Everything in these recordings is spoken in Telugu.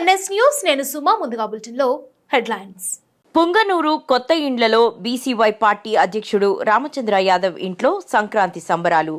ఎన్ఎస్ న్యూస్ నేను సుమా ముందుగా బులెటిన్లో హెడ్లైన్స్. పుంగనూరు కొత్త ఇండ్లలో బీసీవై పార్టీ అధ్యక్షుడు రామచంద్ర యాదవ్ ఇంట్లో సంక్రాంతి సంబరాలు.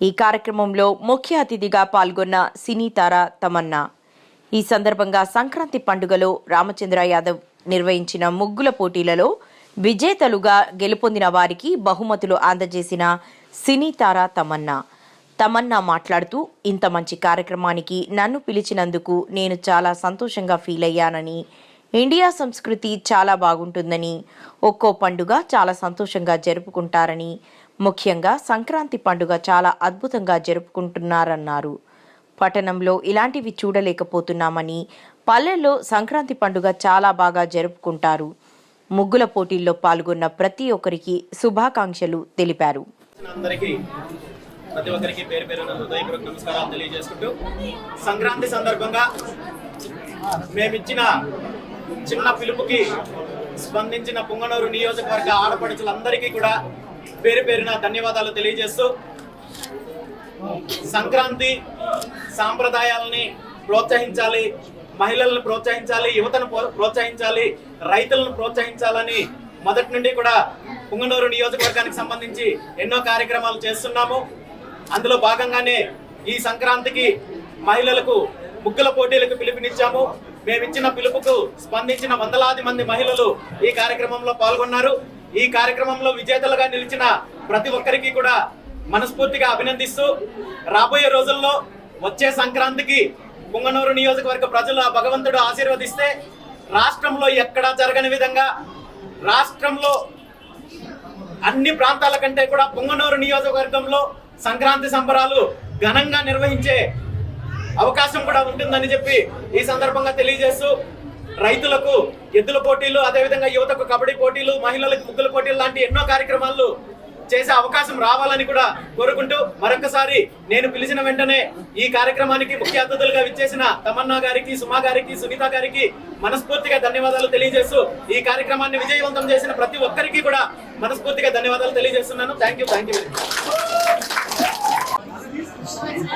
ఈ కార్యక్రమంలో ముఖ్య అతిథిగా పాల్గొన్న సినీ తార తమన్నా. ఈ సందర్భంగా సంక్రాంతి పండుగలో రామచంద్ర యాదవ్ నిర్వహించిన ముగ్గుల పోటీలలో విజేతలుగా గెలుపొందిన వారికి బహుమతులు అందజేసిన సినీ తార తమన్నా. తమన్నా మాట్లాడుతూ ఇంత మంచి కార్యక్రమానికి నన్ను పిలిచినందుకు నేను చాలా సంతోషంగా ఫీల్ అయ్యానని. ఇండియా సంస్కృతి చాలా బాగుంటుందని ఒక్కో పండుగ చాలా సంతోషంగా జరుపుకుంటారని ముఖ్యంగా సంక్రాంతి పండుగ చాలా అద్భుతంగా జరుపుకుంటున్నారన్నారు. పట్టణంలో ఇలాంటివి చూడలేకపోతున్నామని పల్లెల్లో సంక్రాంతి పండుగ చాలా బాగా జరుపుకుంటారు. ముగ్గుల పోటీల్లో పాల్గొన్న ప్రతి ఒక్కరికి శుభాకాంక్షలు తెలిపారు. అందరికీ ప్రతి ఒక్కరికి పేరు పేరు హృదయపూర్వక నమస్కారాలు తెలియజేసుకుంటూ సంక్రాంతి సందర్భంగా మేమిచ్చిన చిన్న పిలుపుకి స్పందించిన పుంగనూరు నియోజకవర్గ ఆడపడుచులందరికీ కూడా పేరు పేరున ధన్యవాదాలు తెలియజేస్తూ సంక్రాంతి సాంప్రదాయాలని ప్రోత్సహించాలి మహిళలను ప్రోత్సహించాలి యువతను ప్రో- ప్రోత్సహించాలి రైతులను ప్రోత్సహించాలని మొదటి నుండి కూడా పుంగనూరు నియోజకవర్గానికి సంబంధించి ఎన్నో కార్యక్రమాలు చేస్తున్నాము. అందులో భాగంగానే ఈ సంక్రాంతికి మహిళలకు ముగ్గుల పోటీలకు పిలుపునిచ్చాము. మేమిచ్చిన పిలుపుకు స్పందించిన వందలాది మంది మహిళలు ఈ కార్యక్రమంలో పాల్గొన్నారు. ఈ కార్యక్రమంలో విజేతలుగా నిలిచిన ప్రతి ఒక్కరికి కూడా మనస్ఫూర్తిగా అభినందిస్తూ రాబోయే రోజుల్లో వచ్చే సంక్రాంతికి పుంగనూరు నియోజకవర్గ ప్రజలు భగవంతుడు ఆశీర్వదిస్తే రాష్ట్రంలో ఎక్కడా జరగని విధంగా రాష్ట్రంలో అన్ని ప్రాంతాల కంటే కూడా పుంగనూరు నియోజకవర్గంలో సంక్రాంతి సంబరాలు ఘనంగా నిర్వహించే అవకాశం కూడా ఉంటుందని చెప్పి ఈ సందర్భంగా తెలియజేస్తూ రైతులకు ఎద్దుల పోటీలు అదేవిధంగా యువతకు కబడ్డీ పోటీలు మహిళలకు ముగ్గుల పోటీలు లాంటి ఎన్నో కార్యక్రమాలు చేసే అవకాశం రావాలని కూడా కోరుకుంటూ మరొకసారి నేను పిలిచిన వెంటనే ఈ కార్యక్రమానికి ముఖ్య అతిథులుగా విచ్చేసిన తమన్నా గారికి సుమా గారికి సునీత గారికి మనస్ఫూర్తిగా ధన్యవాదాలు తెలియజేస్తూ ఈ కార్యక్రమాన్ని విజయవంతం చేసిన ప్రతి ఒక్కరికి కూడా మనస్ఫూర్తిగా ధన్యవాదాలు తెలియజేస్తున్నాను. థ్యాంక్ యూ థ్యాంక్ యూ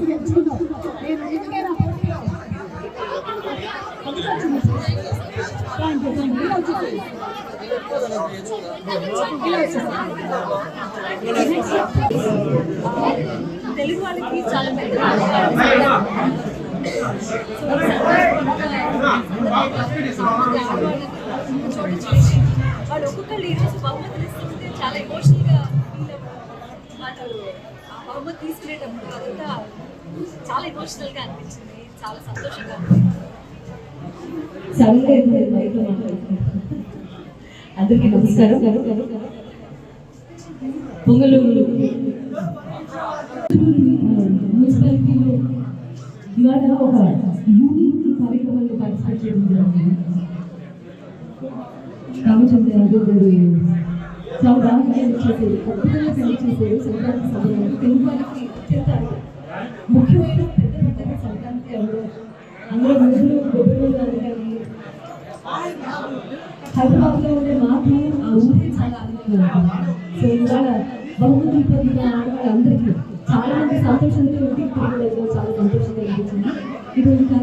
చేసి తెచ్చుకుందాం. నేను ఇంటికే రా. Thank you, thank you. ఇలా వచ్చేసేయండి. ఇలా వచ్చేసేయండి. తెలుగు వాళ్ళకి చాలా పెద్ద వాళ్ళు ఒక్కొక్కరు ఈరోజు బహుమతులు ఇస్తుంటే చాలా ఎమోషనల్గా ఫీల్ వాళ్ళు ఆ బహుమతి తీసుకునేటప్పుడు అదంతా చాలా ఎమోషనల్గా అనిపించింది. చాలా సంతోషంగా అందరికీ నమస్కారం. పొంగలూరు మున్సిపాలిటీలో ఇవాళ ఒక యూనిక్ కార్యక్రమంలో పార్టిసిపేట్ చేయడం జరిగింది. రామచంద్ర యాదవ్ గారు చాలా బాగా పెళ్ళి చేసేది పెళ్ళి చేసేది సంక్రాంతి సమయంలో తెలుగు వారికి అత్యంత ముఖ్యమైన పెద్ద పెద్ద సంక్రాంతి అందులో అందులో ముందు గొప్పలు కానీ హైదరాబాద్లో ఉండే మాకు ఆ ఊరే చాలా ఆనందంగా ఉంటుంది. సో ఇవాళ పొందిన ఆడవాళ్ళందరికీ చాలా మంది సంతోషంతో తిరిగి చాలా సంతోషంగా అనిపించింది. ఇది ఇంకా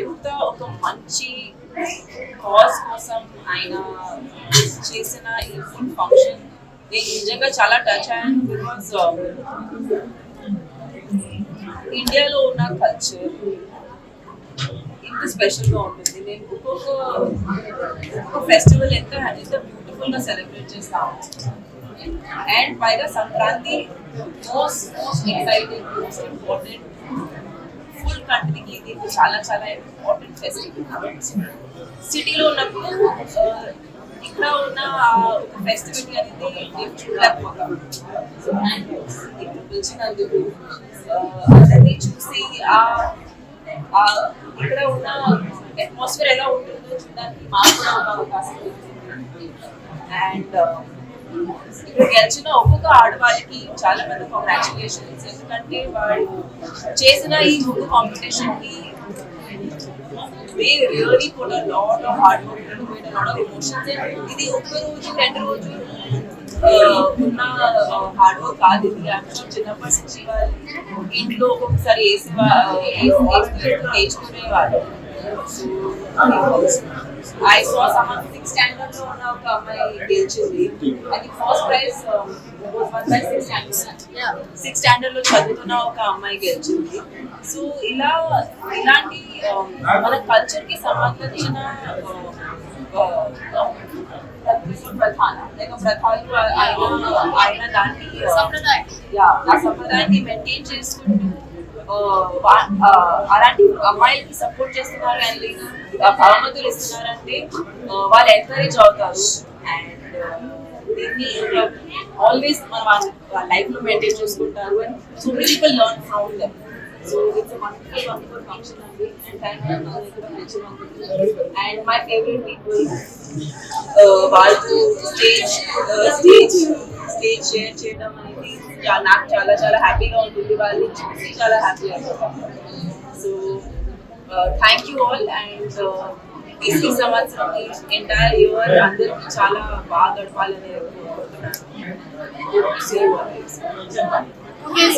ఎంత ఒక మంచి కాజ్ కోసం ఆయన చేసిన ఈ ఫుడ్ ఫంక్షన్ నేను నిజంగా చాలా టచ్ అయ్యాను బికాస్ ఇండియాలో ఉన్న కల్చర్ ఇంత స్పెషల్గా ఉంటుంది. నేను ఒక్కొక్క ఒక్కొక్క ఫెస్టివల్ ఎంత ఎంత గా సెలబ్రేట్ చేస్తాము. అండ్ పైగా Sankranti most most exciting most important full కంట్రీకి ఇది చాలా చాలా ఇంపార్టెంట్ ఫెస్టివల్ సిటీలో ఉన్నప్పుడు ఇక్కడ ఉన్న ఫెస్టివల్ ఒక ఫెస్టివిటీ అనేది నేను చూడలేకపోతాం. పిలిచినందుకు అందరినీ చూసి ఇక్కడ ఉన్న అట్మాస్ఫియర్ ఎలా ఉంటుందో చూడడానికి మాకు అవకాశం అండ్ uh, గెలిచిన ఒక్కొక్క ఆడవాళ్ళకి చాలా పెద్ద కంగ్రాచులేషన్స్ ఎందుకంటే వాళ్ళు చేసిన ఈ ముందు కాంపిటీషన్కి they really put a lot of hard work into it, a ఇది ఒక్క రోజు రెండు రోజు ఉన్న హార్డ్ వర్క్ కాదు ఇది. యాక్చువల్ చిన్నప్పటి నుంచి వాళ్ళు ఇంట్లో ఒక్కొక్కసారి వేసి నేర్చుకునేవాళ్ళు ఐ సో సమ్మన్ సిక్స్ స్టాండర్డ్లో ఉన్న ఒక అమ్మాయి గెలిచింది అది ఫస్ట్ ప్రైజ్ సిక్స్ స్టాండర్డ్లో చదువుతున్న ఒక అమ్మాయి గెలిచింది సో ఇలా ఇలాంటి um, మన కల్చర్కి సంబంధించిన uh, uh, ప్రధాన లేక ప్రధాలు ఆయన ఆయన దాన్ని సంప్రదాయాన్ని మెయింటైన్ చేసుకుంటూ అలాంటి అమ్మాయిలకి సపోర్ట్ చేస్తున్నారు అండ్. బహుమతులు ఇస్తున్నారంటే వాళ్ళు ఎంకరేజ్ అవుతారు. అండ్ దీన్ని ఆల్వేస్ మనం లైఫ్లో మెయింటైన్ చేసుకుంటారు. And so many people learn from them so it's wonderful wonderful function అండి. And thank you and my favourite people వాళ్ళు స్టేజ్ స్టేజ్ స్టేజ్ షేర్ చేయడం నాకు చాలా చాలా హ్యాపీగా ఉంటుంది వాళ్ళని చూసి చాలా హ్యాపీ అవుతుంది so thank you all and ఈ ఈ సంవత్సరం ఎంటైర్ ఇయర్ అందరికీ చాలా బాగా గడపాలని కోరుకుంటున్నాను